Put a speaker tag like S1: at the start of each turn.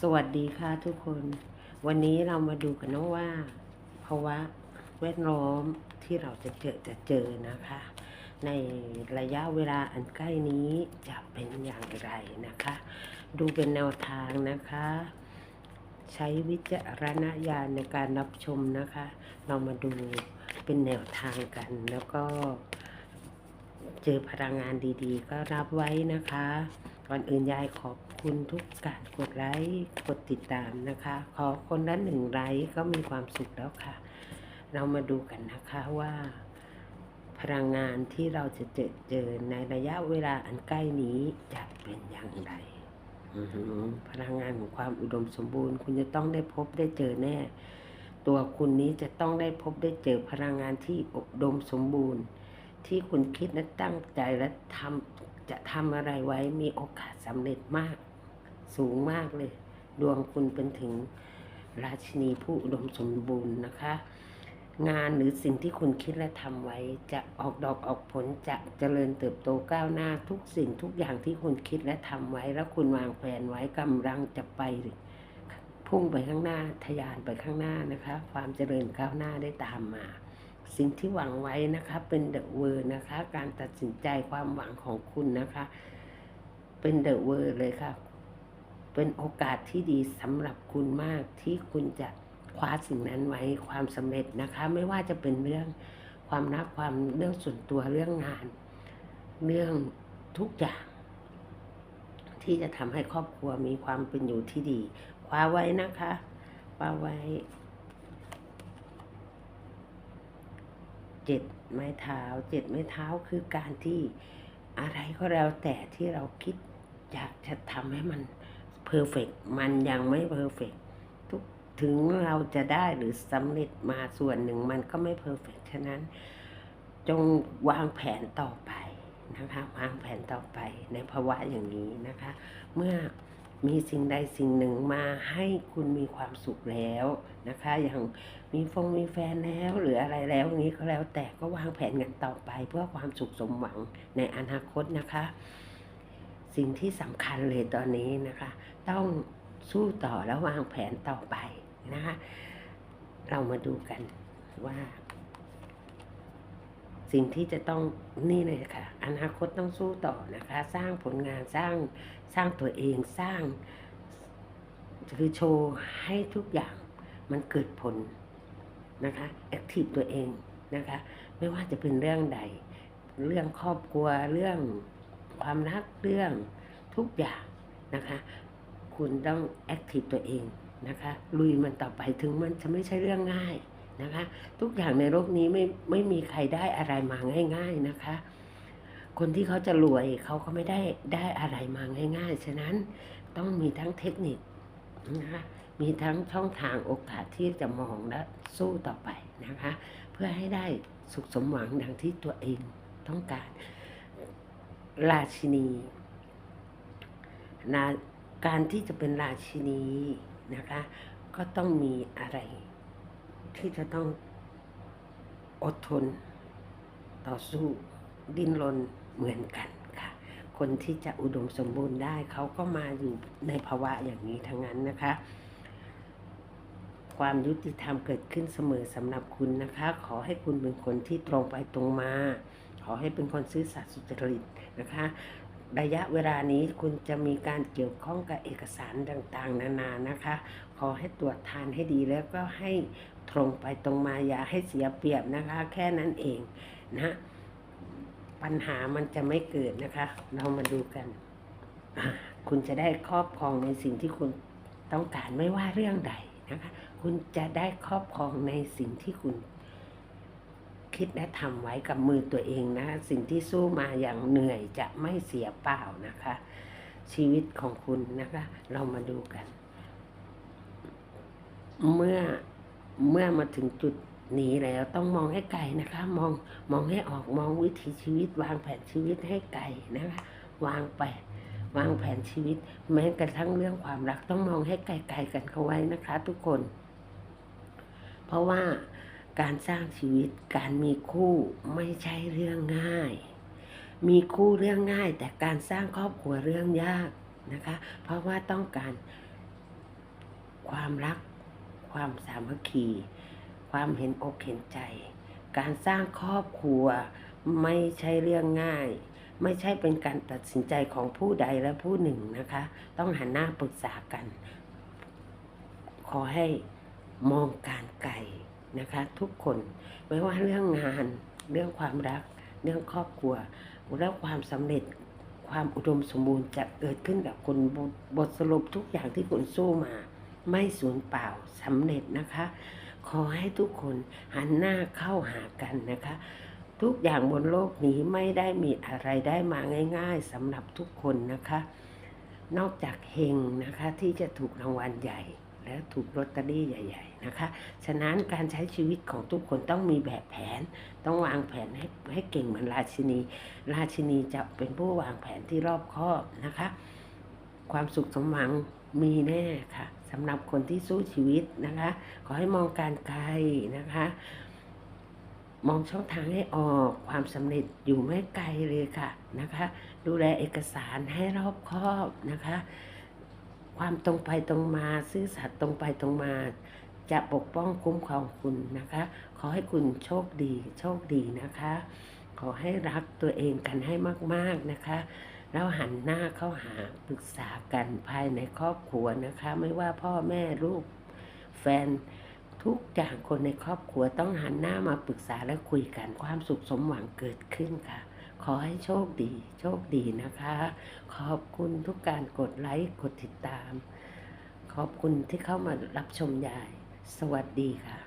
S1: สวัสดีค่ะทุกคน วันนี้เรามาดูกันนะว่าภาวะแวดล้อมที่เราจะเจอจะเจอนะคะ ในระยะเวลาอันใกล้นี้จะเป็นอย่างไรนะคะ ดูเป็นแนวทางนะคะ ใช้วิจารณญาณในการรับชมนะคะ เรามาดูเป็นแนวทางกันแล้วก็ เจอพลังงานดีๆ ก็รับไว้นะคะ ก่อนอื่นยายขอบคุณทุกการกดไลค์ กดติดตามนะคะ ขอคนละหนึ่งไลค์ก็มีความสุขแล้วค่ะ เรามาดูกันนะคะว่า พลังงานที่เราจะเจอเจอในระยะเวลาอันใกล้นี้จะเป็นอย่างไรอือหือพลังงานของความอุดมสมบูรณ์ คุณจะต้องได้พบได้เจอแน่ ตัวคุณนี้จะต้องได้พบได้เจอพลังงานที่อุดมสมบูรณ์ ที่คุณคิดและตั้งใจและทำจะทำอะไรไว้มีโอกาสสำเร็จมาก สูงมากเลย ดวงคุณเป็นถึงราชินีผู้อุดมสมบูรณ์นะคะ งานหรือสิ่งที่คุณคิดและทำไว้ จะออกดอกออกผลจะเจริญเติบโตก้าวหน้าทุกสิ่งทุกอย่างที่คุณคิดและทำไว้ แล้วคุณวางแผนไว้กำลังจะไปพุ่งไปข้างหน้าทะยานไปข้างหน้านะคะ ความเจริญก้าวหน้าได้ตามมา สิ่งที่หวังไว้นะคะเป็นเดอะเวอร์นะคะ การตัดสินใจความหวังของคุณนะคะ เป็นเดอะเวอร์เลยค่ะ เป็นโอกาสที่ดีสำหรับคุณมากที่คุณจะคว้าสิ่งนั้นไว้ความสำเร็จนะคะ ไม่ว่าจะเป็นเรื่องความรักความเรื่องส่วนตัวเรื่องงาน เรื่องทุกอย่าง ที่จะทำให้ครอบครัวมีความเป็นอยู่ที่ดี คว้าไว้นะคะคว้าไว้ เจ็ดไม้เท้าเจ็ดไม้เท้าคือการที่อะไรก็แล้วแต่ที่เราคิดอยากจะทำให้มันเพอร์เฟกมันยังไม่เพอร์เฟกทุกถึงเราจะได้หรือสำเร็จมาส่วนหนึ่งมันก็ไม่เพอร์เฟกฉะนั้น จงวางแผนต่อไปนะคะวางแผนต่อไปในภาวะอย่างนี้นะคะ เมื่อ มีสิ่งใดสิ่งหนึ่งมาให้คุณมีความสุขแล้วนะคะ อย่างมีฟงมีแฟนแล้วหรืออะไรแล้วนี้ก็แล้วแต่ก็วางแผนกันต่อไป เพื่อความสุขสมหวังในอนาคตนะคะ สิ่งที่สำคัญเลยตอนนี้นะคะ ต้องสู้ต่อแล้ววางแผนต่อไปนะคะ เรามาดูกันว่า สิ่งที่จะต้องนี่เลยค่ะอนาคตต้องสู้ต่อนะคะ สร้างผลงานสร้างสร้างตัวเองสร้าง คือโชว์ให้ทุกอย่างมันเกิดผลนะคะแอคทีฟตัวเองนะคะ ไม่ว่าจะเป็นเรื่องใด เรื่องครอบครัวเรื่องความรักเรื่องทุกอย่างนะคะ คุณต้องแอคทีฟตัวเองนะคะ ลุยมันต่อไปถึงมันจะไม่ใช่เรื่องง่าย นะคะ ทุกอย่างในโลกนี้ไม่ไม่มีใครได้อะไรมาง่าย ๆนะคะ คนที่เขาจะรวยเขาก็ไม่ได้ได้อะไรมาง่าย ๆ ฉะนั้นต้องมีทั้งเทคนิคนะคะมีทั้งช่องทางโอกาสที่จะมองและสู้ต่อไปนะคะ เพื่อให้ได้สุขสมหวังดังที่ตัวเองต้องการ ราชินีนาการที่จะเป็นราชินีนะคะ ก็ต้องมีอะไร ที่จะต้องอดทน ต่อสู้ดิ้นรนเหมือนกันค่ะ คนที่จะอุดมสมบูรณ์ได้เขาก็มาอยู่ในภาวะอย่างนี้ทั้งนั้นนะคะ ความยุติธรรมเกิดขึ้นเสมอสำหรับคุณนะคะ ขอให้คุณเป็นคนที่ตรงไปตรงมา ขอให้เป็นคนซื่อสัตย์สุจริตนะคะระยะเวลานี้คุณจะมีการเกี่ยวข้องกับเอกสารต่างๆ นานานะคะ ขอให้ตรวจทานให้ดีแล้วก็ให้ตรงไปตรงมาอย่าให้เสียเปรียบนะคะ แค่นั้นเองนะปัญหามันจะไม่เกิดนะคะ เรามาดูกัน คุณจะได้ครอบครองในสิ่งที่คุณต้องการไม่ว่าเรื่องใดนะคะ คุณจะได้ครอบครองในสิ่งที่คุณคิดและทำไว้กับมือตัวเองนะ สิ่งที่สู้มาอย่างเหนื่อยจะไม่เสียเปล่านะคะ ชีวิตของคุณนะคะ เรามาดูกัน เมื่อเมื่อมาถึงจุดนี้แล้วต้องมองให้ไกลนะคะ มองมองให้ออกมองวิถีชีวิต วางแผนชีวิตให้ไกลนะคะวางไปวางแผนชีวิต แม้กระทั่งเรื่องความรักต้องมองให้ไกลๆกันเข้าไว้นะคะ ทุกคน เพราะว่าการสร้างชีวิตการมีคู่ไม่ใช่เรื่องง่าย มีคู่เรื่องง่าย แต่การสร้างครอบครัวเรื่องยากนะคะ เพราะว่าต้องการความรัก ความสามัคคี ความเห็นอกเห็นใจ การสร้างครอบครัวไม่ใช่เรื่องง่าย ไม่ใช่เป็นการตัดสินใจของผู้ใดและผู้หนึ่งนะคะ ต้องหันหน้าปรึกษากัน ขอให้มองการไกลนะคะ ทุกคนไม่ว่าเรื่องงานเรื่องความรัก เรื่องครอบครัว และความสำเร็จความอุดมสมบูรณ์จะเกิดขึ้นกับคุณบทบทสรุปทุกอย่างที่คุณสู้มา ไม่สูญเปล่าสำเร็จนะคะ ขอให้ทุกคนหันหน้าเข้าหากันนะคะ ทุกอย่างบนโลกนี้ไม่ได้มีอะไรได้มาง่ายๆสำหรับทุกคนนะคะ นอกจากเฮงนะคะที่จะถูกรางวัลใหญ่และถูกลอตเตอรี่ใหญ่ ๆ นะคะ ฉะนั้นการใช้ชีวิตของทุกคนต้องมีแบบแผน ต้องวางแผนให้ให้เก่งเหมือนราชินี ราชินีจะเป็นผู้วางแผนที่รอบคอบนะคะ ความสุขสมหวังมีแน่ค่ะ สำหรับคนที่สู้ชีวิตนะคะ ขอให้มองการไกลนะคะ มองช่องทางให้ออกความสำเร็จอยู่ไม่ไกลเลยค่ะนะคะ ดูแลเอกสารให้รอบคอบนะคะ ความตรงไปตรงมาซื่อสัตย์ตรงไปตรงมา จะปกป้องคุ้มครองคุณนะคะ ขอให้คุณโชคดีโชคดีนะคะ ขอให้รักตัวเองกันให้มาก ๆนะคะ แล้วหันหน้าเข้าหาปรึกษากันภายในครอบครัวนะคะ ไม่ว่าพ่อแม่ลูกแฟนทุกอย่างคนในครอบครัวต้องหันหน้ามาปรึกษาและคุยกันความสุขสมหวังเกิดขึ้นค่ะ ขอให้โชคดี โชคดีนะคะ ขอบคุณทุกการกดไลค์กดติดตาม ขอบคุณที่เข้ามารับชมยาย สวัสดีค่ะ